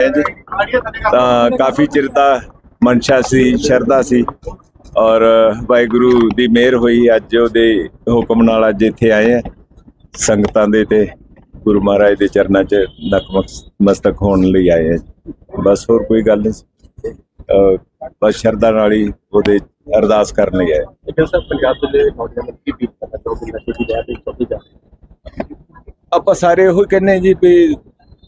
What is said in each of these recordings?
ਤਾਂ ਕਾਫੀ ਚਿਰ ਦਾ ਮਨਸ਼ਾ ਸੀ ਸ਼ਰਧਾ ਸੀ ਔਰ ਵਾਹਿਗੁਰੂ ਦੀ ਮਿਹਰ ਹੋਈ ਅੱਜ ਉਹਦੇ ਹੁਕਮ ਨਾਲ ਅੱਜ ਇੱਥੇ ਆਏ ਆ ਸੰਗਤਾਂ ਦੇ ਤੇ ਗੁਰੂ ਮਹਾਰਾਜ ਦੇ ਚਰਨਾਂ 'ਚ ਨਤਮਸਤਕ ਹੋਣ ਲਈ ਆਏ ਆ ਬਸ ਹੋਰ ਕੋਈ ਗੱਲ ਨਹੀਂ ਬਸ ਸ਼ਰਧਾ ਨਾਲ ਹੀ ਉਹਦੇ ਅਰਦਾਸ ਕਰਨ ਲਈ ਆਏ। ਪੰਜਾਬ ਦੇ ਨੌਜਵਾਨ ਕੀ ਬੀਤ ਕਰਨਾ ਚਾਹੋਗੇ ਨਸ਼ੇ ਦੀ ਲਹਿਰ ਦੇ ਚੌਕੀ ਜਾ ਆਪਾਂ ਸਾਰੇ ਇਹੋ ਹੀ ਕਹਿੰਦੇ ਹਾਂ ਜੀ ਵੀ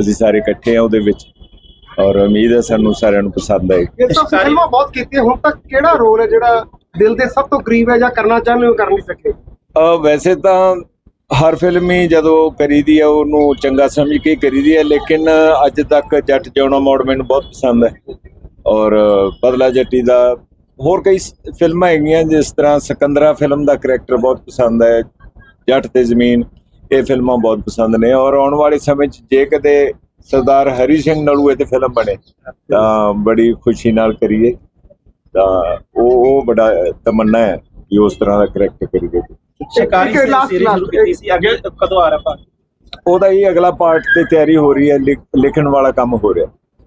ਅਸੀਂ ਸਾਰੇ ਇਕੱਠੇ ਆ ਉਹਦੇ ਵਿੱਚ। ਔਰ ਉਮੀਦ ਹੈ ਸਾਨੂੰ ਸਾਰਿਆਂ ਨੂੰ ਪਸੰਦ ਆਏ ਇਹ ਸਭ ਫਿਲਮਾਂ ਬਹੁਤ ਕੀਤੀਆਂ ਹੁਣ ਤੱਕ ਕਿਹੜਾ ਰੋਲ ਹੈ ਜਿਹੜਾ ਦਿਲ ਦੇ ਸਭ ਤੋਂ ਕਰੀਬ ਹੈ ਜਾਂ ਕਰਨਾ ਚਾਹੁੰਦੇ ਹੋ ਕਰ ਨਹੀਂ ਸਕੇ? ਅ ਵੈਸੇ ਤਾਂ ਹਰ ਫਿਲਮ ਹੀ ਜਦੋਂ ਕਰੀਦੀ ਹੈ ਉਹਨੂੰ ਚੰਗਾ ਸਮਝ ਕੇ ਕਰੀਦੀ ਹੈ ਲੇਕਿਨ ਅੱਜ ਤੱਕ ਜੱਟ ਜਿਉਣਾ ਮੋੜ ਮੈਨੂੰ ਬਹੁਤ ਪਸੰਦ ਹੈ। ਔਰ ਬਦਲਾ ਜੱਟੀ ਦਾ ਹੋਰ ਕਈ ਫਿਲਮਾਂ ਹੈਗੀਆਂ ਜਿਸ ਤਰ੍ਹਾਂ ਸਿਕੰਦਰਾ ਫਿਲਮ ਦਾ ਕਰੈਕਟਰ ਬਹੁਤ ਪਸੰਦ ਹੈ ਜੱਟ ਤੇ ਜ਼ਮੀਨ। ਇਹ ਫਿਲਮਾਂ ਬਹੁਤ ਪਸੰਦ ਨੇ ਔਰ ਆਉਣ ਵਾਲੇ ਸਮੇਂ 'ਚ ਜੇ ਕਦੇ ਸਰਦਾਰ ਹਰੀ ਸਿੰਘ ਨਲੂਏ ਤੇ ਫਿਲਮ ਬਣੇ ਤਾਂ ਬੜੀ ਖੁਸ਼ੀ ਨਾਲ ਕਰੀਏ। ਤਾਂ ਉਹ ਉਹ ਬੜਾ ਤਮੰਨਾ ਹੈ ਕਿ ਉਸ ਤਰ੍ਹਾਂ ਦਾ ਕਰੈਕਟਰ ਕਰੀਏ। ਸ਼ਿਕਾਰੀ ਇੱਕ last- ਸੀਰੀਜ਼ ਸ਼ੁਰੂ last- ਕੀਤੀ ਸੀ ਅੱਗੇ ਕਦੋਂ ਆ ਰਿਹਾ ਪਾ ਉਹਦਾ ਹੀ ਅਗਲਾ ਪਾਰਟ ਤੇ ਤਿਆਰੀ ਹੋ ਰਹੀ ਹੈ ਲਿਖ- ਲਿਖਣ ਵਾਲਾ ਕੰਮ ਹੋ ਰਿਹਾ।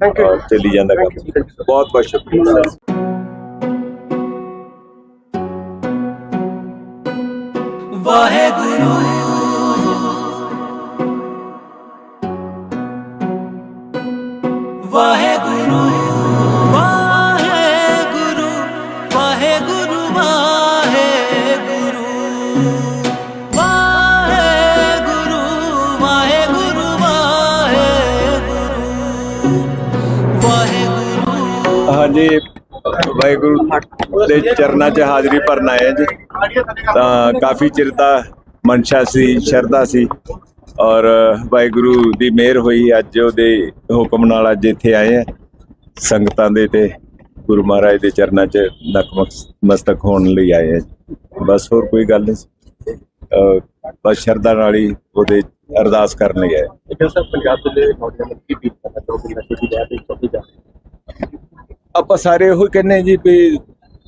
ਥੈਂਕ ਯੂ ਚੱਲੀ ਜਾਂਦਾ ਕੰਮ ਬਹੁਤ ਬਹੁਤ ਸ਼ੁਕਰੀਆ ਵਾਹਿਗੁਰੂ। ਦੇ ਚਰਨਾਂ 'ਚ ਹਾਜ਼ਰੀ ਭਰਨ ਆਏ ਜੀ। ਤਾਂ ਕਾਫੀ ਚਿਰ ਦਾ ਮਨਸ਼ਾ ਸੀ ਸ਼ਰਧਾ ਸੀ। ਔਰ ਵਾਹਿਗੁਰੂ ਦੀ ਮਿਹਰ ਹੋਈ ਅੱਜ ਉਹਦੇ ਹੁਕਮ ਨਾਲ ਅੱਜ ਇੱਥੇ ਆਏ ਆ ਸੰਗਤਾਂ ਦੇ ਤੇ ਗੁਰੂ ਮਹਾਰਾਜ ਦੇ ਚਰਨਾਂ 'ਚ ਨਤਮਸਤਕ ਹੋਣ ਲਈ ਆਏ ਆ ਬਸ ਹੋਰ ਕੋਈ ਗੱਲ ਨਹੀਂ। ਬਸ ਸ਼ਰਧਾ ਨਾਲ ਹੀ ਉਹਦੇ ਅਰਦਾਸ ਕਰਨ ਲਈ ਆਏ ਸਰ ਪੰਜਾਬ ਦੇ ਨੌਜਵਾਨ ਕੀ ਬੀਤ ਕਰਨਾ ਚਾਹੋਗੇ ਨਸ਼ੇ ਦੀ ਲਹਿਰ ਦੇ ਚੌਕੀ ਜਾ ਆਪਾਂ ਸਾਰੇ ਇਹੋ ਹੀ ਕਹਿੰਦੇ ਹਾਂ ਜੀ ਵੀ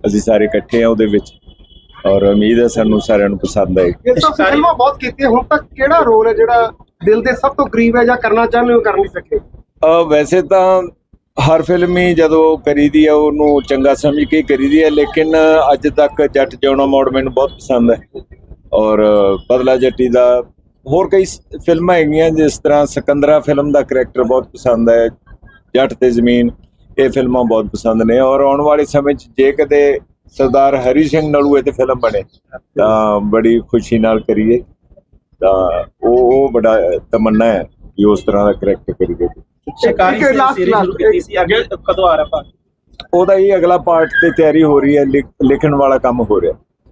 ਅਸੀਂ ਸਾਰੇ ਇਕੱਠੇ ਆ ਉਹਦੇ ਵਿੱਚ। ਔਰ ਉਮੀਦ ਹੈ ਸਾਨੂੰ ਸਾਰਿਆਂ ਨੂੰ ਪਸੰਦ ਆਏ ਇਹ ਸਭ ਫਿਲਮਾਂ ਬਹੁਤ ਕੀਤੀਆਂ ਹੁਣ ਤੱਕ ਕਿਹੜਾ ਰੋਲ ਹੈ ਜਿਹੜਾ ਦਿਲ ਦੇ ਸਭ ਤੋਂ ਕਰੀਬ ਹੈ ਜਾਂ ਕਰਨਾ ਚਾਹੁੰਦੇ ਹੋ ਕਰ ਨਹੀਂ ਸਕੇ? ਅ ਵੈਸੇ ਤਾਂ ਹਰ ਫਿਲਮ ਹੀ ਜਦੋਂ ਕਰੀਦੀ ਹੈ ਉਹਨੂੰ ਚੰਗਾ ਸਮਝ ਕੇ ਕਰੀਦੀ ਹੈ ਲੇਕਿਨ ਅੱਜ ਤੱਕ ਜੱਟ ਜਿਉਣਾ ਮੋੜ ਮੈਨੂੰ ਬਹੁਤ ਪਸੰਦ ਹੈ। ਔਰ ਬਦਲਾ ਜੱਟੀ ਦਾ ਹੋਰ ਕਈ ਫਿਲਮਾਂ ਹੈਗੀਆਂ ਜਿਸ ਤਰ੍ਹਾਂ ਸਿਕੰਦਰਾ ਫਿਲਮ ਦਾ ਕਰੈਕਟਰ ਬਹੁਤ ਪਸੰਦ ਹੈ ਜੱਟ ਤੇ ਜ਼ਮੀਨ। ਇਹ ਫਿਲਮਾਂ ਬਹੁਤ ਪਸੰਦ ਨੇ ਔਰ ਆਉਣ ਵਾਲੇ ਸਮੇਂ 'ਚ ਜੇ ਕਦੇ ਸਰਦਾਰ ਹਰੀ ਸਿੰਘ ਨਲੂਏ ਤੇ ਫਿਲਮ ਬਣੇ ਤਾਂ ਬੜੀ ਖੁਸ਼ੀ ਨਾਲ ਕਰੀਏ। ਤਾਂ ਉਹ ਉਹ ਬੜਾ ਤਮੰਨਾ ਹੈ ਕਿ ਉਸ ਤਰ੍ਹਾਂ ਦਾ ਕਰੈਕਟਰ ਕਰੀਏ। ਸ਼ਿਕਾਰੀ ਇੱਕ last- ਸੀਰੀਜ਼ ਸ਼ੁਰੂ last- ਕੀਤੀ ਸੀ ਅੱਗੇ ਕਦੋਂ ਆ ਰਿਹਾ ਉਹਦਾ ਹੀ ਅਗਲਾ ਪਾਰਟ ਤੇ ਤਿਆਰੀ ਹੋ ਰਹੀ ਹੈ ਲਿਖ- ਲਿਖਣ ਵਾਲਾ ਕੰਮ ਹੋ ਰਿਹਾ।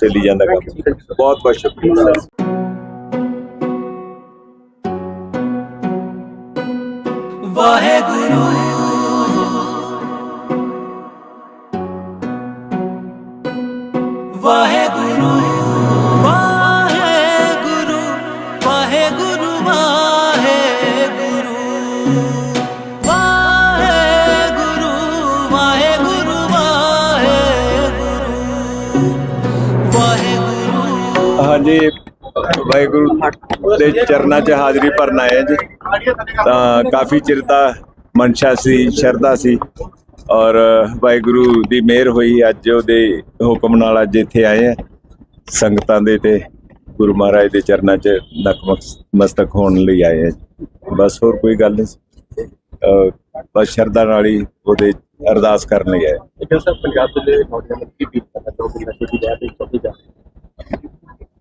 ਚੱਲੀ ਜਾਂਦਾ ਕੰਮ। ਬਹੁਤ ਬਹੁਤ ਸ਼ੁਕਰੀਆ ਵਾਹਿਗੁਰੂ। ਵਾਹਿਗੁਰੂ ਹਾਂਜੀ। ਵਾਹਿਗੁਰੂ ਦੇ ਚਰਨਾਂ 'ਚ ਹਾਜ਼ਰੀ ਭਰਨ ਆਏ ਜੀ। ਤਾਂ ਕਾਫੀ ਚਿਰ ਦਾ ਮਨਸ਼ਾ ਸੀ, ਸ਼ਰਧਾ ਸੀ ਔਰ ਵਾਹਿਗੁਰੂ ਦੀ ਮਿਹਰ ਹੋਈ ਅੱਜ ਉਹਦੇ ਹੁਕਮ ਨਾਲ ਅੱਜ ਇੱਥੇ ਆਏ ਆ ਸੰਗਤਾਂ ਦੇ ਤੇ ਗੁਰੂ ਮਹਾਰਾਜ ਦੇ ਚਰਨਾਂ 'ਚ ਨਕਮਸਤਕ ਹੋਣ ਲਈ ਆਏ ਆ ਬਸ ਹੋਰ ਕੋਈ ਗੱਲ ਨਹੀਂ। ਅਹ ਬਸ ਸ਼ਰਧਾ ਨਾਲ ਹੀ ਉਹਦੇ ਅਰਦਾਸ ਕਰਨ ਲਈ ਆਏ ਪੰਜਾਬ ਦੇ ਨੌਜਵਾਨ, ਕੀ ਅਪੀਲ ਕਰਨਾ ਚਾਹੋਗੇ ਨਸ਼ੇ ਦੀ ਲਹਿਰ ਦੇ ਚੌਕੀ ਜਾ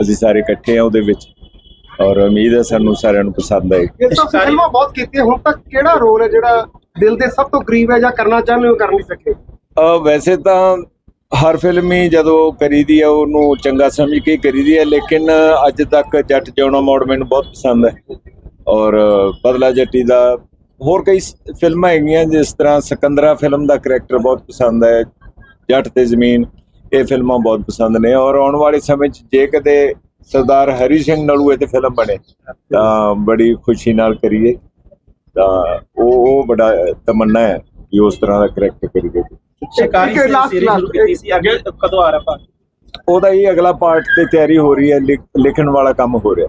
ਅਸੀਂ ਸਾਰੇ ਇਕੱਠੇ ਆ ਉਹਦੇ ਵਿੱਚ। ਔਰ ਉਮੀਦ ਹੈ ਸਾਨੂੰ ਸਾਰਿਆਂ ਨੂੰ ਪਸੰਦ ਆਏਗੀ। ਇਹ ਸਭ ਫਿਲਮਾਂ ਬਹੁਤ ਕੀਤੀਆਂ ਹੁਣ ਤੱਕ ਕਿਹੜਾ ਰੋਲ ਹੈ ਜਿਹੜਾ ਦਿਲ ਦੇ ਸਭ ਤੋਂ ਕਰੀਬ ਹੈ ਜਾਂ ਕਰਨਾ ਚਾਹੁੰਦੇ ਹੋ ਕਰ ਨਹੀਂ ਸਕੇ? ਵੈਸੇ ਤਾਂ ਹਰ ਫਿਲਮ ਹੀ ਜਦੋਂ ਕਰੀਦੀ ਹੈ ਉਹਨੂੰ ਚੰਗਾ ਸਮਝ ਕੇ ਕਰੀਦੀ ਹੈ ਲੇਕਿਨ ਅੱਜ ਤੱਕ ਜੱਟ ਜਿਉਣਾ ਮੋੜ ਮੈਨੂੰ ਬਹੁਤ ਪਸੰਦ ਹੈ। ਔਰ ਬਦਲਾ ਜੱਟੀ ਦਾ ਹੋਰ ਕਈ ਫਿਲਮਾਂ ਹੈਗੀਆਂ ਜਿਸ ਤਰ੍ਹਾਂ ਸਿਕੰਦਰਾ ਫਿਲਮ ਦਾ ਕਰੈਕਟਰ ਬਹੁਤ ਪਸੰਦ ਹੈ ਜੱਟ ਤੇ ਜ਼ਮੀਨ। ਇਹ ਫਿਲਮਾਂ ਬਹੁਤ ਪਸੰਦ ਨੇ ਔਰ ਆਉਣ ਵਾਲੇ ਸਮੇਂ 'ਚ ਜੇ ਕਦੇ ਸਰਦਾਰ ਹਰੀ ਸਿੰਘ ਨਲੂਏ ਤੇ ਫਿਲਮ ਬਣੇ ਤਾਂ ਬੜੀ ਖੁਸ਼ੀ ਨਾਲ ਕਰੀਏ। ਤਾਂ ਉਹ ਉਹ ਬੜਾ ਤਮੰਨਾ ਹੈ ਕਿ ਉਸ ਤਰ੍ਹਾਂ ਦਾ ਕਰੈਕਟਰ ਕਰੀਏ। ਸ਼ਿਕਾਰੀ ਸੀਰੀਜ਼ ਸ਼ੁਰੂ last- ਕੀਤੀ ਸੀ ਅੱਗੇ ਕਦੋਂ ਆ ਰਿਹਾ ਭਾਗ ਉਹਦਾ ਹੀ ਅਗਲਾ ਪਾਰਟ ਤੇ ਤਿਆਰੀ ਹੋ ਰਹੀ ਹੈ ਲਿਖ- ਲਿਖਣ ਵਾਲਾ ਕੰਮ ਹੋ ਰਿਹਾ।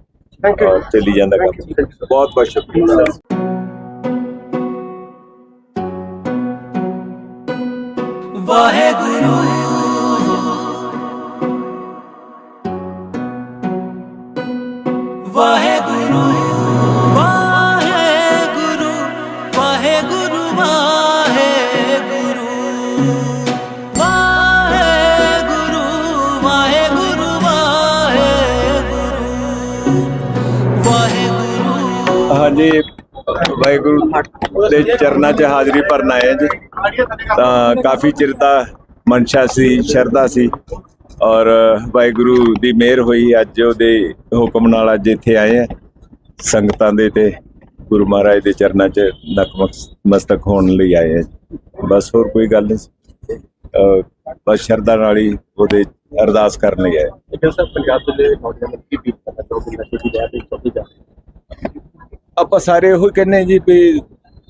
ਥੈਂਕ ਯੂ ਚੱਲੀ ਜਾਂਦਾ ਕੰਮ ਬਹੁਤ ਬਹੁਤ ਸ਼ੁਕਰੀਆ ਵਾਹਿਗੁਰੂ ਦੇ ਚਰਨਾਂ 'ਚ ਹਾਜ਼ਰੀ ਭਰਨ ਆਏ ਜੀ। ਤਾਂ ਕਾਫੀ ਚਿਰ ਦਾ ਮਨਸ਼ਾ ਸੀ ਸ਼ਰਧਾ ਸੀ। ਔਰ ਵਾਹਿਗੁਰੂ ਦੀ ਮਿਹਰ ਹੋਈ ਅੱਜ ਉਹਦੇ ਹੁਕਮ ਨਾਲ ਅੱਜ ਇੱਥੇ ਆਏ ਆ ਸੰਗਤਾਂ ਦੇ ਤੇ ਗੁਰੂ ਮਹਾਰਾਜ ਦੇ ਚਰਨਾਂ 'ਚ ਨਤਮਸਤਕ ਹੋਣ ਲਈ ਆਏ ਹਾਂ। ਬਸ ਹੋਰ ਕੋਈ ਗੱਲ ਨਹੀਂ। ਬਸ ਸ਼ਰਧਾ ਨਾਲ ਹੀ ਉਹਦੇ ਅਰਦਾਸ ਕਰਨ ਲਈ ਆਏ ਪੰਜਾਬ ਦੇ ਨੌਜਵਾਨ ਕੀ ਬੀਤ ਕਰਨਾ ਚਾਹੋਗੇ ਨਸ਼ੇ ਦੀ ਲਹਿਰ ਦੇ ਚੌਕੀ ਜਾ ਆਪਾਂ ਸਾਰੇ ਇਹੋ ਹੀ ਕਹਿੰਦੇ ਹਾਂ ਜੀ ਵੀ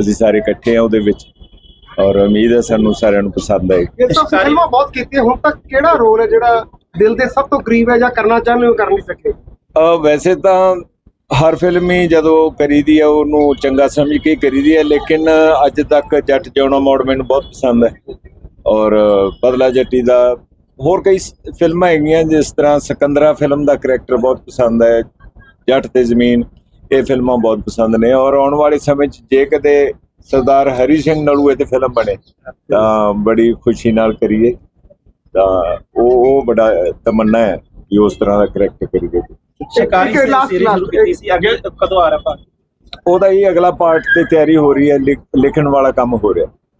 ਅਸੀਂ ਸਾਰੇ ਇਕੱਠੇ ਆ ਉਹਦੇ ਵਿੱਚ। ਔਰ ਉਮੀਦ ਹੈ ਸਾਨੂੰ ਸਾਰਿਆਂ ਨੂੰ ਪਸੰਦ ਆਏ ਇਹ ਸਭ ਫਿਲਮਾਂ ਬਹੁਤ ਕੀਤੀਆਂ ਹੁਣ ਤੱਕ ਕਿਹੜਾ ਰੋਲ ਹੈ ਜਿਹੜਾ ਦਿਲ ਦੇ ਸਭ ਤੋਂ ਕਰੀਬ ਹੈ ਜਾਂ ਕਰਨਾ ਚਾਹੁੰਦੇ ਹੋ ਕਰ ਨਹੀਂ ਸਕੇ? ਅ ਵੈਸੇ ਤਾਂ ਹਰ ਫਿਲਮ ਹੀ ਜਦੋਂ ਕਰੀਦੀ ਹੈ ਉਹਨੂੰ ਚੰਗਾ ਸਮਝ ਕੇ ਕਰੀਦੀ ਹੈ ਲੇਕਿਨ ਅੱਜ ਤੱਕ ਜੱਟ ਜਿਉਣਾ ਮੋੜ ਮੈਨੂੰ ਬਹੁਤ ਪਸੰਦ ਹੈ। ਔਰ ਬਦਲਾ ਜੱਟੀ ਦਾ ਹੋਰ ਕਈ ਸ- ਫਿਲਮਾਂ ਹੈਗੀਆਂ ਜਿਸ ਤਰ੍ਹਾਂ ਸਿਕੰਦਰਾ ਫਿਲਮ ਦਾ ਕਰੈਕਟਰ ਬਹੁਤ ਪਸੰਦ ਹੈ ਜੱਟ ਤੇ ਜ਼ਮੀਨ। ਇਹ ਫਿਲਮਾਂ ਬਹੁਤ ਪਸੰਦ ਨੇ ਔਰ ਆਉਣ ਵਾਲੇ ਸਮੇਂ 'ਚ ਜੇ ਕਦੇ ਸਰਦਾਰ ਹਰੀ ਸਿੰਘ ਨਲੂਏ ਤੇ ਫਿਲਮ ਬਣੇ ਤਾਂ ਬੜੀ ਖੁਸ਼ੀ ਨਾਲ ਕਰੀਏ। ਤਾਂ ਉਹ ਉਹ ਬੜਾ ਤਮੰਨਾ ਹੈ ਕਿ ਉਸ ਤਰ੍ਹਾਂ ਦਾ ਕਰੈਕਟਰ ਕਰੀਏ ਸ਼ਿਕਾਰੀ ਸੀਰੀਜ਼ ਸ਼ੁਰੂ ਕੀਤੀ ਸੀ? ਅੱਗੇ ਕਦੋਂ ਆ ਰਿਹਾ ਉਹਦਾ ਹੀ ਅਗਲਾ ਪਾਰਟ ਤੇ ਤਿਆਰੀ ਹੋ ਰਹੀ ਹੈ ਲਿਖ- ਲਿਖਣ ਵਾਲਾ ਕੰਮ ਹੋ ਰਿਹਾ।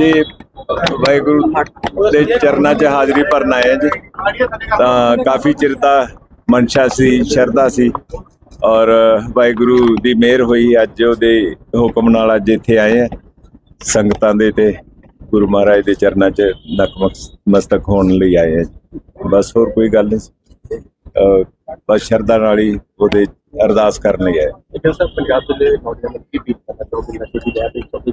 ਹਾਂਜੀ, ਵਾਹਿਗੁਰੂ ਦੇ ਚਰਨਾਂ 'ਚ ਹਾਜ਼ਰੀ ਭਰਨ ਆਏ ਜੀ। ਤਾਂ ਕਾਫੀ ਚਿਰ ਦਾ ਮਨਸ਼ਾ ਸੀ, ਸ਼ਰਧਾ ਸੀ ਔਰ ਵਾਹਿਗੁਰੂ ਦੀ ਮਿਹਰ ਹੋਈ, ਅੱਜ ਉਹਦੇ ਹੁਕਮ ਨਾਲ ਅੱਜ ਇੱਥੇ ਆਏ ਆ ਸੰਗਤਾਂ ਦੇ ਤੇ ਗੁਰੂ ਮਹਾਰਾਜ ਦੇ ਚਰਨਾਂ 'ਚ ਨਤਮਸਤਕ ਹੋਣ ਲਈ ਆਏ ਆ ਬਸ ਹੋਰ ਕੋਈ ਗੱਲ ਨਹੀਂ। ਅਹ ਬਸ ਸ਼ਰਧਾ ਨਾਲ ਹੀ ਉਹਦੇ ਅਰਦਾਸ ਕਰਨ ਲਈ ਆਏ ਸਰ, ਪੰਜਾਬ ਦੇ ਨੌਜਵਾਨ ਕੀ ਬੀਤ ਕਰਨਾ ਚਾਹੋਗੇ ਨਸ਼ੇ ਦੀ ਲਹਿਰ ਦੇ ਚੌਕੀ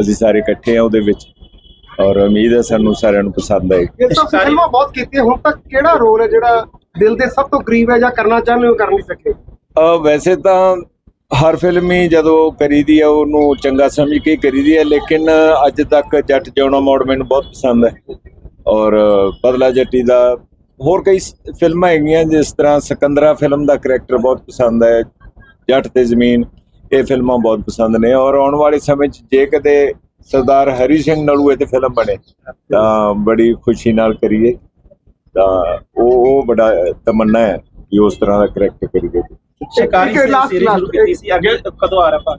ਅਸੀਂ ਸਾਰੇ ਇਕੱਠੇ ਆ ਉਹਦੇ ਵਿੱਚ। ਔਰ ਉਮੀਦ ਹੈ ਸਾਨੂੰ ਸਾਰਿਆਂ ਨੂੰ ਪਸੰਦ ਆਏ ਇਹ ਸਭ ਫਿਲਮਾਂ ਬਹੁਤ ਕੀਤੀਆਂ ਹੁਣ ਤੱਕ ਕਿਹੜਾ ਰੋਲ ਹੈ ਜਿਹੜਾ ਦਿਲ ਦੇ ਸਭ ਤੋਂ ਕਰੀਬ ਹੈ ਜਾਂ ਕਰਨਾ ਚਾਹੁੰਦੇ ਹੋ ਕਰ ਨਹੀਂ ਸਕੇ? ਅ ਵੈਸੇ ਤਾਂ ਹਰ ਫਿਲਮ ਹੀ ਜਦੋਂ ਕਰੀਦੀ ਹੈ ਉਹਨੂੰ ਚੰਗਾ ਸਮਝ ਕੇ ਕਰੀਦੀ ਹੈ ਲੇਕਿਨ ਅੱਜ ਤੱਕ ਜੱਟ ਜਿਉਣਾ ਮੋੜ ਮੈਨੂੰ ਬਹੁਤ ਪਸੰਦ ਹੈ। ਔਰ ਬਦਲਾ ਜੱਟੀ ਦਾ ਹੋਰ ਕਈ ਫਿਲਮਾਂ ਹੈਗੀਆਂ ਜਿਸ ਤਰ੍ਹਾਂ ਸਿਕੰਦਰਾ ਫਿਲਮ ਦਾ ਕਰੈਕਟਰ ਬਹੁਤ ਪਸੰਦ ਹੈ ਜੱਟ ਤੇ ਜ਼ਮੀਨ। ਇਹ ਫਿਲਮਾਂ ਬਹੁਤ ਪਸੰਦ ਨੇ ਔਰ ਆਉਣ ਵਾਲੇ ਸਮੇਂ 'ਚ ਜੇ ਕਦੇ ਸਰਦਾਰ ਹਰੀ ਸਿੰਘ ਨਲੂਏ ਤੇ ਫਿਲਮ ਬਣੇ ਤਾਂ ਬੜੀ ਖੁਸ਼ੀ ਨਾਲ ਕਰੀਏ। ਤਾਂ ਉਹ ਉਹ ਬੜਾ ਤਮੰਨਾ ਹੈ ਕਿ ਉਸ ਤਰ੍ਹਾਂ ਦਾ ਕਰੈਕਟਰ ਕਰੀਏ ਸ਼ਿਕਾਰੀ ਸੀਰੀਜ਼ ਸ਼ੁਰੂ last- ਕੀਤੀ ਸੀ ਅੱਗੇ ਕਦੋਂ ਆ ਰਿਹਾ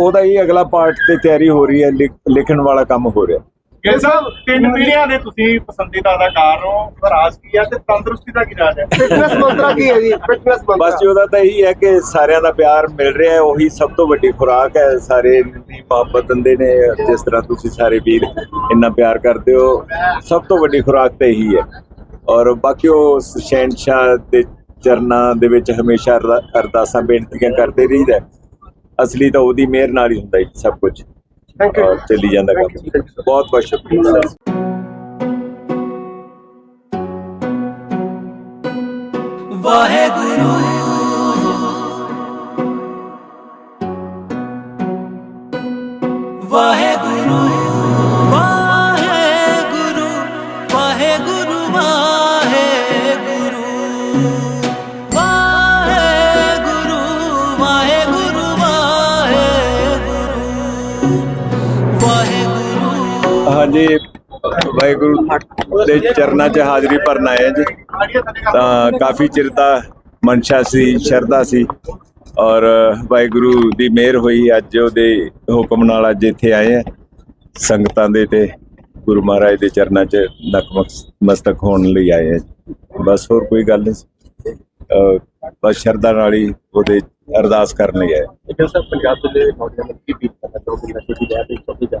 ਉਹਦਾ ਹੀ ਅਗਲਾ ਪਾਰਟ ਤੇ ਤਿਆਰੀ ਹੋ ਰਹੀ ਹੈ ਲਿਖ- ਲਿਖਣ ਵਾਲਾ ਕੰਮ ਹੋ ਰਿਹਾ। ਗਿੱਲ ਸਾਹਿਬ ਤਿੰਨ ਪੀੜ੍ਹੀਆਂ ਦੇ ਤੁਸੀਂ ਪਸੰਦੀਦਾ ਅਦਾਕਾਰ ਹੋ ਰਾਜ ਕੀ ਹੈ ਤੇ ਤੰਦਰੁਸਤੀ ਦਾ ਕੀ ਰਾਜ ਹੈ ਫਿਟਨੈਸ ਮੰਤਰਾ ਕੀ ਹੈ ਜੀ? ਫਿਟਨੈਸ ਮੰਤਰਾ। ਬਸ ਜੀ ਉਹਦਾ ਤਾਂ ਇਹੀ ਹੈ ਕਿ ਸਾਰਿਆਂ ਦਾ ਪਿਆਰ ਮਿਲ ਰਿਹਾ ਹੈ ਉਹੀ ਸਭ ਤੋਂ ਵੱਡੀ ਖੁਰਾਕ ਹੈ। ਸਾਰੇ ਦੀ ਮੁਹੱਬਤ ਦਿੰਦੇ ਨੇ ਜਿਸ ਤਰ੍ਹਾਂ ਤੁਸੀਂ ਸਾਰੇ ਵੀਰ ਇੰਨਾ ਪਿਆਰ ਕਰਦੇ ਹੋ ਸਭ ਤੋਂ ਵੱਡੀ ਖੁਰਾਕ ਤਾਂ ਇਹੀ ਹੈ। ਔਰ ਬਾਕੀ ਉਹ ਸ਼ਹਿਨशाह ਦੇ ਚਰਨਾਂ ਦੇ ਵਿੱਚ ਹਮੇਸ਼ਾ ਅਰਦਾ- ਅਰਦਾਸਾਂ ਬੇਨਤੀਆਂ ਕਰਦੇ ਰਹੀਦਾ ਹੈ। ਅਸਲੀ ਤਾਂ ਉਹਦੀ ਮਿਹਰ ਨਾਲ ਹੀ ਹੁੰਦਾ ਹੈ ਸਭ ਕੁਝ ਥੈਂਕ ਯੂ ਚੱਲੀ ਜਾਂਦਾ ਕੰਮ। ਬਹੁਤ ਬਹੁਤ ਸ਼ੁਕਰੀਆ। ਸਰ ਵਾਹਿਗੁਰੂ। ਹਾਂਜੀ। ਵਾਹਿਗੁਰੂ ਦੇ ਚਰਨਾਂ 'ਚ ਹਾਜ਼ਰੀ ਭਰਨ ਆਏ ਹਾਂ ਜੀ। ਤਾਂ ਕਾਫੀ ਚਿਰ ਦਾ ਮਨਸ਼ਾ ਸੀ, ਸ਼ਰਧਾ ਸੀ ਔਰ ਵਾਹਿਗੁਰੂ ਦੀ ਮਿਹਰ ਹੋਈ ਅੱਜ ਉਹਦੇ ਹੁਕਮ ਨਾਲ ਅੱਜ ਇੱਥੇ ਆਏ ਆ ਸੰਗਤਾਂ ਦੇ ਤੇ ਗੁਰੂ ਮਹਾਰਾਜ ਦੇ ਚਰਨਾਂ 'ਚ ਨਤਮਸਤਕ ਹੋਣ ਲਈ ਆਏ ਆ ਬਸ ਹੋਰ ਕੋਈ ਗੱਲ ਨਹੀਂ। ਬਸ ਸ਼ਰਧਾ ਨਾਲ ਹੀ ਉਹਦੇ ਅਰਦਾਸ ਕਰਨ ਲਈ ਆਏ ਗਿੱਲ ਪੰਜਾਬ ਦੇ ਨੌਜਵਾਨਾਂ ਕੀ ਅਪੀਲ ਕਰਨਾ ਚਾਹੋਗੇ ਨਸ਼ੇ ਦੀ ਲਹਿਰ ਦੇ ਚੌਕੀ ਜਾ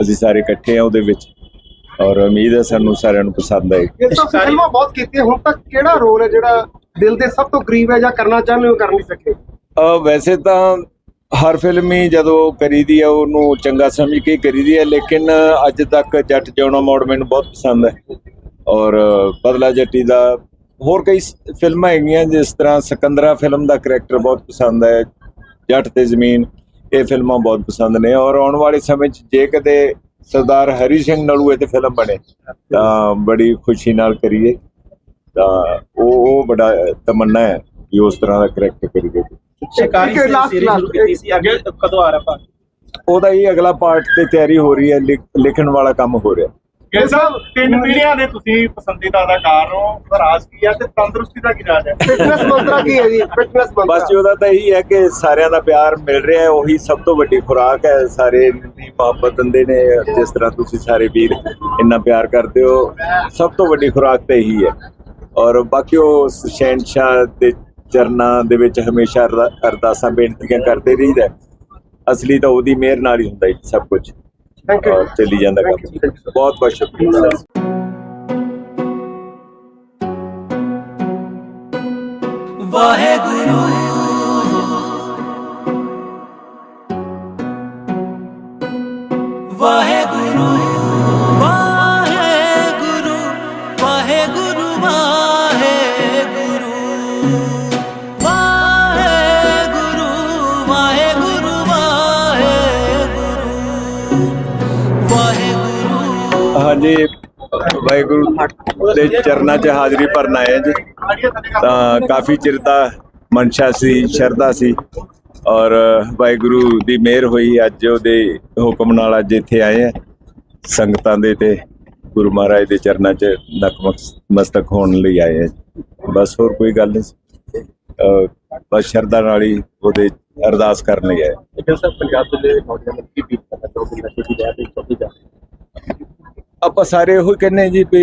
ਅਸੀਂ ਸਾਰੇ ਇਕੱਠੇ ਆ ਉਹਦੇ ਵਿੱਚ। ਔਰ ਉਮੀਦ ਹੈ ਸਾਨੂੰ ਸਾਰਿਆਂ ਨੂੰ ਪਸੰਦ ਆਏਗੀ। ਇਹ ਸਭ ਫਿਲਮਾਂ ਬਹੁਤ ਕੀਤੀਆਂ ਹੁਣ ਤੱਕ ਕਿਹੜਾ ਰੋਲ ਹੈ ਜਿਹੜਾ ਦਿਲ ਦੇ ਸਭ ਤੋਂ ਕਰੀਬ ਹੈ ਜਾਂ ਕਰਨਾ ਚਾਹੁੰਦੇ ਹੋ ਕਰ ਨਹੀਂ ਸਕੇ? ਅਹ ਵੈਸੇ ਤਾਂ ਹਰ ਫਿਲਮ ਹੀ ਜਦੋਂ ਕਰੀਦੀ ਹੈ ਉਹਨੂੰ ਚੰਗਾ ਸਮਝ ਕੇ ਕਰੀਦੀ ਹੈ ਲੇਕਿਨ ਅੱਜ ਤੱਕ ਜੱਟ ਜਿਉਣਾ ਮੋੜ ਮੈਨੂੰ ਬਹੁਤ ਪਸੰਦ ਹੈ। ਔਰ ਬਦਲਾ ਜੱਟੀ ਦਾ ਹੋਰ ਕਈ ਫਿਲਮਾਂ ਹੈਗੀਆਂ ਜਿਸ ਤਰ੍ਹਾਂ ਸਿਕੰਦਰਾ ਫਿਲਮ ਦਾ ਕਰੈਕਟਰ ਬਹੁਤ ਪਸੰਦ ਹੈ ਜੱਟ ਤੇ ਜ਼ਮੀਨ। ਇਹ ਫਿਲਮਾਂ ਬਹੁਤ ਪਸੰਦ ਨੇ ਔਰ ਆਉਣ ਵਾਲੇ ਸਮੇਂ 'ਚ ਜੇ ਕਦੇ ਸਰਦਾਰ ਹਰੀ ਸਿੰਘ ਨਲੂਏ ਤੇ ਫਿਲਮ ਬਣੇ ਤਾਂ ਬੜੀ ਖੁਸ਼ੀ ਨਾਲ ਕਰੀਏ। ਤਾਂ ਉਹ ਉਹ ਬੜਾ ਤਮੰਨਾ ਹੈ ਕਿ ਉਸ ਤਰ੍ਹਾਂ ਦਾ ਕਰੈਕਟਰ ਕਰੀਏ ਸ਼ਿਕਾਰੀ ਸੀਰੀਜ਼ ਸ਼ੁਰੂ ਕੀਤੀ ਸੀ? ਅੱਗੇ ਕਦੋਂ ਆ ਰਿਹਾ ਭਾਗ ਉਹਦਾ ਹੀ ਅਗਲਾ ਪਾਰਟ ਤੇ ਤਿਆਰੀ ਹੋ ਰਹੀ ਹੈ ਲਿਖ- ਲਿਖਣ ਵਾਲਾ ਕੰਮ ਹੋ ਰਿਹਾ। ਗਿੱਲ ਸਾਹਿਬ ਤਿੰਨ ਪੀੜ੍ਹੀਆਂ ਦੇ ਤੁਸੀਂ ਪਸੰਦੀਦਾ ਅਦਾਕਾਰ ਹੋ ਰਾਜ ਕੀ ਹੈ ਤੇ ਤੰਦਰੁਸਤੀ ਦਾ ਕੀ ਰਾਜ ਹੈ ਫਿਟਨੈਸ ਮੰਤਰਾ ਕੀ ਹੈ ਜੀ? ਫਿਟਨੈਸ ਬਸ ਜੀ ਮੰਤਰਾ ਉਹਦਾ ਤਾਂ ਇਹੀ ਹੈ ਕਿ ਸਾਰਿਆਂ ਦਾ ਪਿਆਰ ਮਿਲ ਰਿਹਾ ਹੈ ਉਹੀ ਸਭ ਤੋਂ ਵੱਡੀ ਖੁਰਾਕ ਹੈ। ਸਾਰੇ ਦੀ ਮੁਹੱਬਤ ਦਿੰਦੇ ਨੇ ਜਿਸ ਤਰ੍ਹਾਂ ਤੁਸੀਂ ਸਾਰੇ ਵੀਰ ਇੰਨਾ ਪਿਆਰ ਕਰਦੇ ਹੋ ਸਭ ਤੋਂ ਵੱਡੀ ਖੁਰਾਕ ਤਾਂ ਇਹੀ ਹੈ। ਔਰ ਬਾਕੀ ਉਹ ਸ਼ਹਿਨशाह ਦੇ ਚਰਨਾਂ ਦੇ ਵਿੱਚ ਹਮੇਸ਼ਾ ਅਰਦਾ- ਅਰਦਾਸਾਂ ਬੇਨਤੀਆਂ ਕਰਦੇ ਰਹੀਦਾ। ਅਸਲੀ ਤਾਂ ਉਹਦੀ ਮਿਹਰ ਨਾਲ ਹੀ ਹੁੰਦਾ ਹੈ ਸਭ ਕੁਝ ਥੈਂਕ ਯੂ ਔਰ ਚੱਲੀ ਜਾਂਦਾ ਕੰਮ। ਬਹੁਤ ਬਹੁਤ ਸ਼ੁਕਰੀਆ। ਵਾਹਿਗੁਰੂ ਦੇ ਚਰਨਾਂ 'ਚ ਹਾਜ਼ਰੀ ਭਰਨ ਆਏ ਜੀ। ਤਾਂ ਕਾਫੀ ਚਿਰ ਦਾ ਮਨਸ਼ਾ ਸੀ ਸ਼ਰਧਾ ਸੀ ਔਰ ਵਾਹਿਗੁਰੂ ਦੀ ਮਿਹਰ ਹੋਈ। ਅੱਜ ਉਹਦੇ ਹੁਕਮ ਨਾਲ ਅੱਜ ਇੱਥੇ ਆਏ ਆ ਸੰਗਤਾਂ ਦੇ ਤੇ ਗੁਰੂ ਮਹਾਰਾਜ ਦੇ ਚਰਨਾਂ 'ਚ ਨਤਮਸਤਕ ਹੋਣ ਲਈ ਆਏ ਆ ਬਸ ਹੋਰ ਕੋਈ ਗੱਲ ਨਹੀਂ। ਬਸ ਸ਼ਰਧਾ ਨਾਲ ਹੀ ਉਹਦੇ ਅਰਦਾਸ ਕਰਨ ਲਈ ਆਏ ਪੰਜਾਬ ਦੇ ਨੌਜਵਾਨ ਕੀ ਕਰਨਾ ਆਪਾਂ ਸਾਰੇ ਇਹੋ ਹੀ ਕਹਿੰਦੇ ਜੀ ਵੀ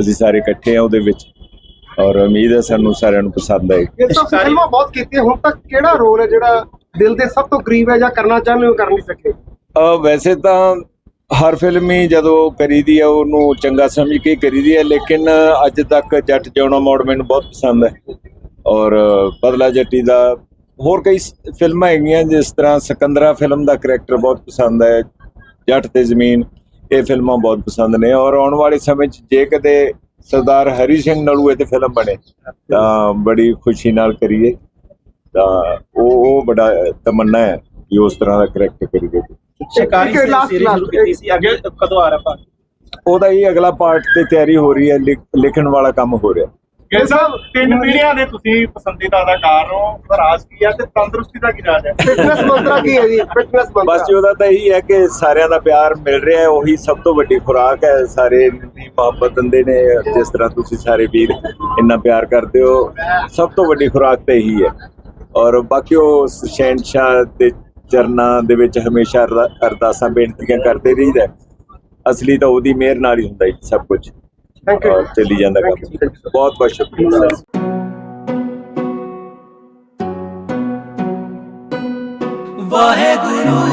ਅਸੀਂ ਸਾਰੇ ਇਕੱਠੇ ਆ ਉਹਦੇ ਵਿੱਚ। ਔਰ ਉਮੀਦ ਹੈ ਸਾਨੂੰ ਸਾਰਿਆਂ ਨੂੰ ਪਸੰਦ ਆਏਗੀ। ਇਹ ਤਾਂ ਫਿਲਮਾਂ ਬਹੁਤ ਕੀਤੀਆਂ ਹੁਣ ਤੱਕ ਕਿਹੜਾ ਰੋਲ ਹੈ ਜਿਹੜਾ ਦਿਲ ਦੇ ਸਭ ਤੋਂ ਕਰੀਬ ਹੈ ਜਾਂ ਕਰਨਾ ਚਾਹੁੰਦੇ ਹੋ ਕਰ ਨਹੀਂ ਸਕੇ? ਵੈਸੇ ਤਾਂ ਹਰ ਫਿਲਮ ਹੀ ਜਦੋਂ ਕਰੀਦੀ ਹੈ ਉਹਨੂੰ ਚੰਗਾ ਸਮਝ ਕੇ ਕਰੀਦੀ ਹੈ ਲੇਕਿਨ ਅੱਜ ਤੱਕ ਜੱਟ ਜਿਉਣਾ ਮੋੜ ਮੈਨੂੰ ਬਹੁਤ ਪਸੰਦ ਹੈ। ਔਰ ਬਦਲਾ ਜੱਟੀ ਦਾ ਹੋਰ ਕਈ ਫਿਲਮਾਂ ਹੈਗੀਆਂ ਜਿਸ ਤਰ੍ਹਾਂ ਸਿਕੰਦਰਾ ਫਿਲਮ ਦਾ ਕਰੈਕਟਰ ਬਹੁਤ ਪਸੰਦ ਹੈ ਜੱਟ ਤੇ ਜ਼ਮੀਨ। ਇਹ ਫਿਲਮਾਂ ਬਹੁਤ ਪਸੰਦ ਨੇ ਔਰ ਆਉਣ ਵਾਲੇ ਸਮੇਂ 'ਚ ਜੇ ਕਦੇ ਸਰਦਾਰ ਹਰੀ ਸਿੰਘ ਨਲੂਏ ਤੇ ਫਿਲਮ ਬਣੇ ਤਾਂ ਬੜੀ ਖੁਸ਼ੀ ਨਾਲ ਕਰੀਏ। ਤਾਂ ਉਹ ਉਹ ਬੜਾ ਤਮੰਨਾ ਹੈ ਕਿ ਉਸ ਤਰ੍ਹਾਂ ਦਾ ਕਰੈਕਟਰ ਕਰੀਏ ਸ਼ਿਕਾਰੀ ਸੀਰੀਜ਼ ਸ਼ੁਰੂ last, ਕੀਤੀ ਸੀ ਅੱਗੇ ਕਦੋਂ ਆ ਰਿਹਾ ਭਾਗ ਉਹਦਾ ਹੀ ਅਗਲਾ ਪਾਰਟ ਤੇ ਤਿਆਰੀ ਹੋ ਰਹੀ ਹੈ ਲਿਖ- ਲਿਖਣ ਵਾਲਾ ਕੰਮ ਹੋ ਰਿਹਾ। ਗਿੱਲ ਸਾਹਿਬ ਤਿੰਨ ਪੀੜ੍ਹੀਆਂ ਦੇ ਤੁਸੀਂ ਪਸੰਦੀਦਾ ਅਦਾਕਾਰ ਹੋ ਰਾਜ ਕੀ ਹੈ ਤੇ ਤੰਦਰੁਸਤੀ ਦਾ ਕੀ ਰਾਜ ਹੈ ਫਿਟਨੈਸ ਮੰਤਰਾ ਕੀ ਹੈ ਜੀ? ਫਿਟਨੈਸ ਬਸ ਮੰਤਰਾ ਜੀ ਉਹਦਾ ਤਾਂ ਇਹੀ ਹੈ ਕਿ ਸਾਰਿਆਂ ਦਾ ਪਿਆਰ ਮਿਲ ਰਿਹਾ ਹੈ ਉਹੀ ਸਭ ਤੋਂ ਵੱਡੀ ਖੁਰਾਕ ਹੈ। ਸਾਰੇ ਦੀ ਮੁਹੱਬਤ ਦਿੰਦੇ ਨੇ ਜਿਸ ਤਰ੍ਹਾਂ ਤੁਸੀਂ ਸਾਰੇ ਵੀਰ ਇੰਨਾ ਪਿਆਰ ਕਰਦੇ ਹੋ ਸਭ ਤੋਂ ਵੱਡੀ ਖੁਰਾਕ ਤਾਂ ਇਹੀ ਹੈ। ਔਰ ਬਾਕੀ ਉਹ ਸ਼ਹਿਨशाह ਦੇ ਚਰਨਾਂ ਦੇ ਵਿੱਚ ਹਮੇਸ਼ਾ ਅਰਦਾ- ਅਰਦਾਸਾਂ ਬੇਨਤੀਆਂ ਕਰਦੇ ਰਹੀਦਾ। ਅਸਲੀ ਤਾਂ ਉਹਦੀ ਮਿਹਰ ਨਾਲ ਹੀ ਹੁੰਦਾ ਹੈ ਸਭ ਕੁਝ ਥੈਂਕ ਯੂ ਚੱਲੀ ਜਾਂਦਾ ਕੰਮ ਬਹੁਤ ਬਹੁਤ ਸ਼ੁਕਰੀਆ ਵਾਹਿਗੁਰੂ